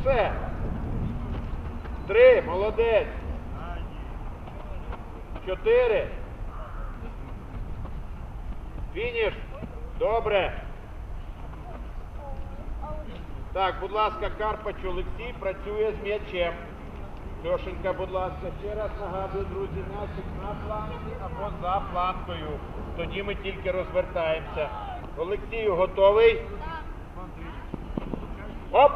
все. Три, молодець. Чотири. Фініш. Добре. Так, будь ласка, Карпач Олексій працює з м'ячем. Льошенька, будь ласка, ще раз нагадую, друзі, м'ячик на планці або за планкою. Тоді ми тільки розвертаємося. Олексію готовий? Оп!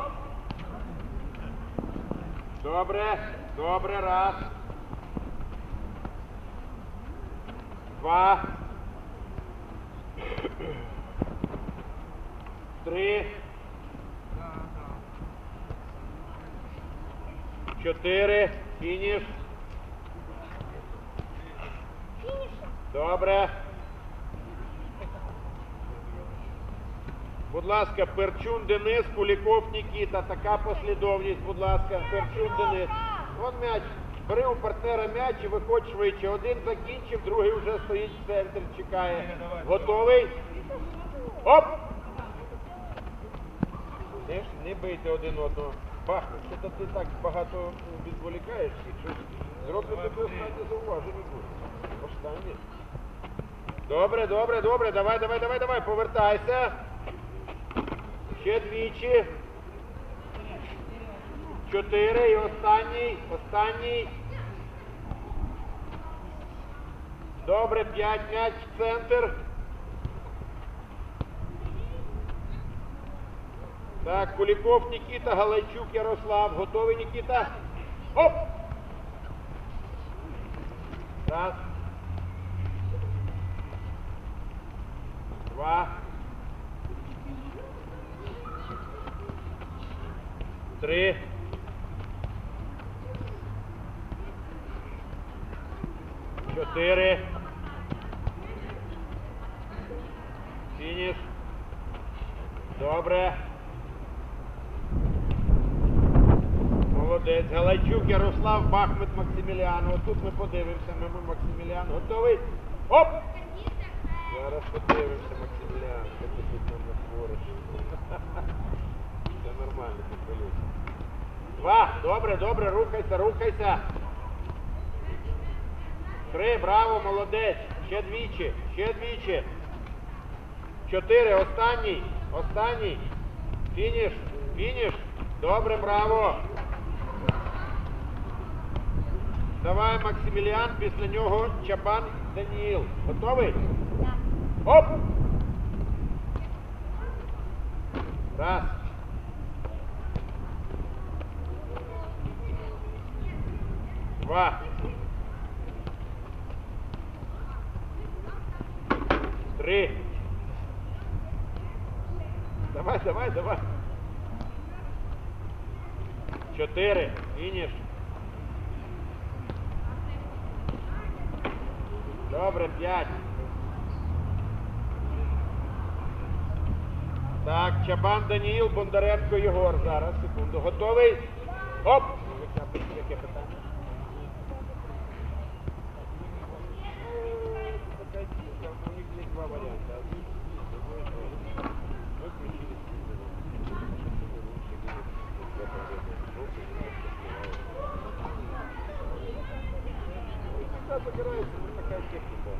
Добре, добре, раз. Два. Три. Чотири. Фініш. Добре. Будь ласка, Перчун Денис, Куліков Нікіта. Така послідовність, будь ласка. Перчун Денис. Вон м'яч. Бери у партнера м'яч і виходь швидше. Один закінчив, другий вже стоїть в центрі, чекає. Готовий? Оп! Не, не бийте один одного. Бахне, що ти так багато відволікаєш що зроблю тобі останнє зауваження буде. Останнє. Добре, добре, добре. Давай, давай, давай, давай, повертайся. Ще двічі. Чотири і останній, останній. Добре, п'ять м'яч в центр. Так, Куліков Нікіта, Галайчук Ярослав. Готовий, Нікіта? Оп! Раз. Два. Три. Чотири. Фініш. Добре. Молодець. Галайчук, Ярослав, Бахмет, Максиміліан. Отут ми подивимося. Ми Максиміліан. Готовий? Оп! Зараз подивимося, Максиміліан. Ти тут нам натвориш? Нормально, ти. Два. Добре, добре, рухайся, рухайся. Три, браво, молодець. Ще двічі, ще двічі. Чотири, останній, останній. Фініш, фініш. Добре, браво. Давай, Максиміліан, після нього Чабан Даніїл. Готовий? Оп! Раз. Два. Три. Давай, давай, давай. Чотири. Фініш. Добре, п'ять. Так, Чабан Даніїл, Бондаренко Єгор. Зараз, секунду. Готовий? Оп! Яке питання? Да, забирается, вот такая техника.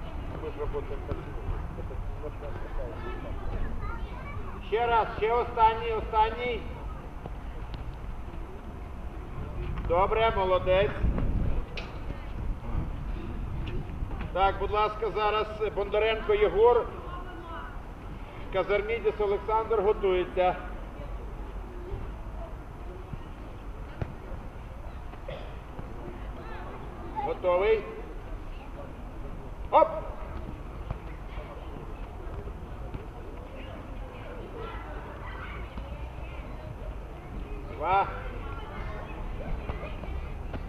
Ще раз, ще останній, останній. Добре, молодець. Так, будь ласка, зараз Бондаренко Єгор. Казармідіс Олександр готується. Готовий? Оп! Два.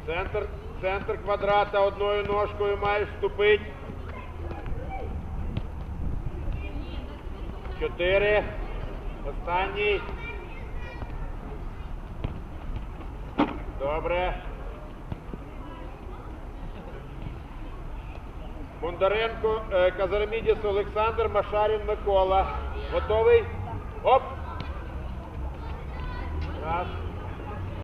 Центр, центр квадрата одною ножкою маєш вступити. Чотири. Останній. Добре. Бондаренко, е, Казарамідіс Олександр, Машарін Микола. Готовий? Оп! Раз.